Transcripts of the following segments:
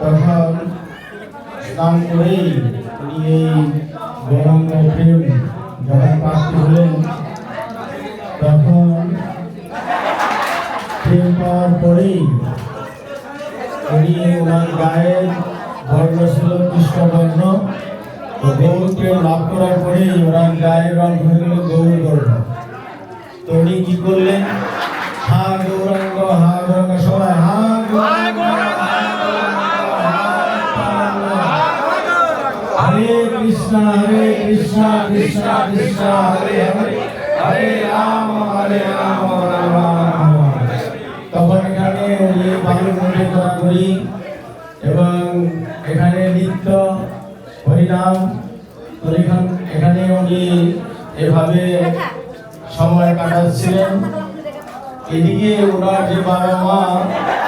তখন স্নান করেই উনি এই গৌরাঙ্গ প্রেম যখন প্রাপ্তি হলেন তখন প্রেম পাওয়ার পরেই উনি ওনার গায়ের বর্ণ ছিল কৃষ্ণবর্ণ তো গৌর লাভ করার পরেই ওনার গায়ের রং হয়ে গেল গৌর গর্ভ। তো উনি কি করলেন? হা গৌরাঙ্গ হা গৌরাঙ্গ সবাই, হা হরে কৃষ্ণ কৃষ্ণ কৃষ্ণ, হরে হরে হরে রাম হরে রাম রাম রাম, হরে। তখন এখানে উনি বালুর মধ্যে করি এবং এখানে নিত্য হরিনাম তো এখান উনি এভাবে সময় কাটাচ্ছিলেন এদিকে ওনার যে বাবা মা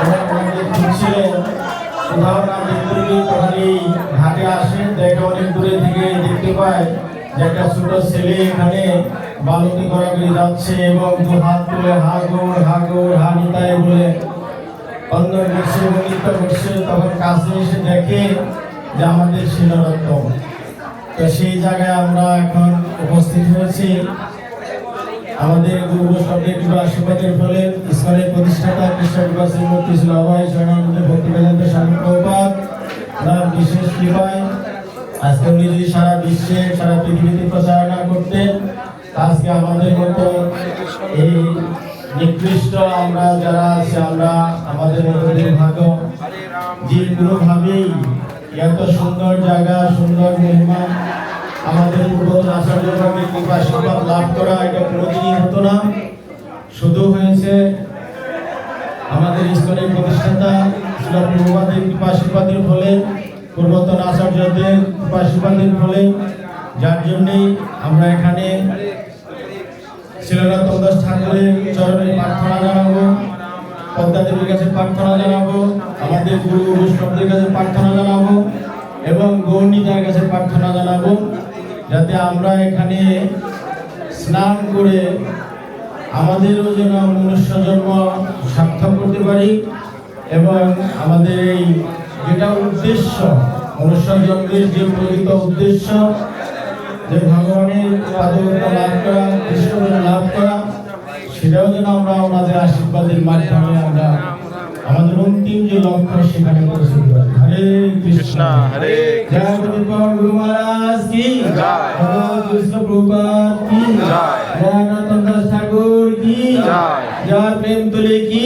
ওনাকে খুঁজছিলেন কোথাও না ঘাটে আসেন দেখে অনেক দূরে থেকে দেখতে পায় যে একটা ছোট ছেলে এখানে বালতি করে যাচ্ছে এবং দু হাত তুলে হা গৌর হা গৌর হা নিতাই বলে অন্য করছে। তখন কাছে এসে দেখে যে আমাদের শিলরত্ন। তো সেই জায়গায় আমরা এখন উপস্থিত হয়েছি। আমাদের গুরু ফলে ইসলামের প্রতিষ্ঠাতা কৃষ্ণ বিকাশের মূর্তি ছিল অভয় শরণানন্দ ভক্তি বেদান্ত স্বামী তার বিশেষ কৃপায় আজকে উনি যদি সারা বিশ্বে, সারা পৃথিবীতে প্রচারণা করতেন, আজকে আমাদের মতো এই নিকৃষ্ট আমরা যারা আছি, আমরা আমাদের মতো ভাগ্য যে কোনোভাবেই এত সুন্দর জায়গা, সুন্দর মহিমা আমাদের পূর্বতন আচার্যভাবে কৃপা আশীর্বাদ লাভ করা, এটা কোনোদিনই হতো না। শুধু হয়েছে আমাদের ইস্কনের প্রতিষ্ঠাতা শ্রী প্রভুবাদের কৃপা আশীর্বাদের ফলে, পূর্বতন আচার্যদের কৃপা আশীর্বাদের ফলে, যার জন্যই আমরা এখানে শিলরতন দাস ঠাকুরের চরণে প্রার্থনা জানাব, পদ্মা দেবীর কাছে প্রার্থনা জানাব, আমাদের গুরু বৈষ্ণবদের কাছে প্রার্থনা জানাব, এবং গৌরনীতার কাছে প্রার্থনা জানাব, যাতে আমরা এখানে স্নান করে আমাদেরও যেন মনুষ্য জন্ম সার্থক করতে পারি। এবং আমাদের এই যেটা উদ্দেশ্য মনুষ্য যে প্রকৃত উদ্দেশ্য যে ভগবানের পাদবতা লাভ করা কৃষ্ণকে লাভ করা সেটাও যেন আমরা ওনাদের আশীর্বাদের মাধ্যমে আমরা আমাদের অন্তিম যে লক্ষ্য সেখানে পৌঁছতে পারি হরে কৃষ্ণ হরে জয় গুরুপর গুরু মহারাজ কি জয়। কৃষ্ণ প্রভুপাদ কি জয়। জয় ঠাকুর কি জয়। জয় প্রেম তুলে কি।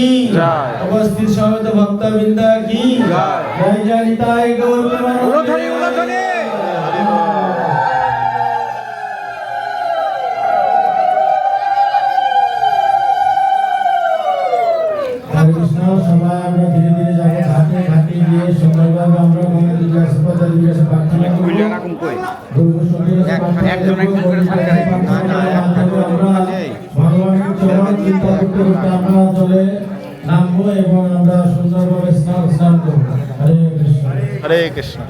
উপস্থিত সমবেত ভক্তবৃন্দা কি জয়। জয় নিতাই গৌর প্রেমানন্দে। উলুধ্বনি, উলুধ্বনি। হরে কৃষ্ণ সবাই আমরা ধীরে ধীরে যাব ঘাটে ঘাটে গিয়ে সুন্দরভাবে আমরা গঙ্গা দিকে আশীর্বাদ দিকে প্রার্থনা করব গুরু বৈষ্ণবের কাছে এক- প্রার্থনা একজন করব, একজন করে গৌরীর কাছে সরকারি। প্রার্থনা না, না, করব, আমরা ভগবানের চরণ চিন্তা করতে করতে আমরা চলে নামবো এবং আমরা সুন্দরভাবে স্নান করব। হরে কৃষ্ণ। হরে কৃষ্ণ।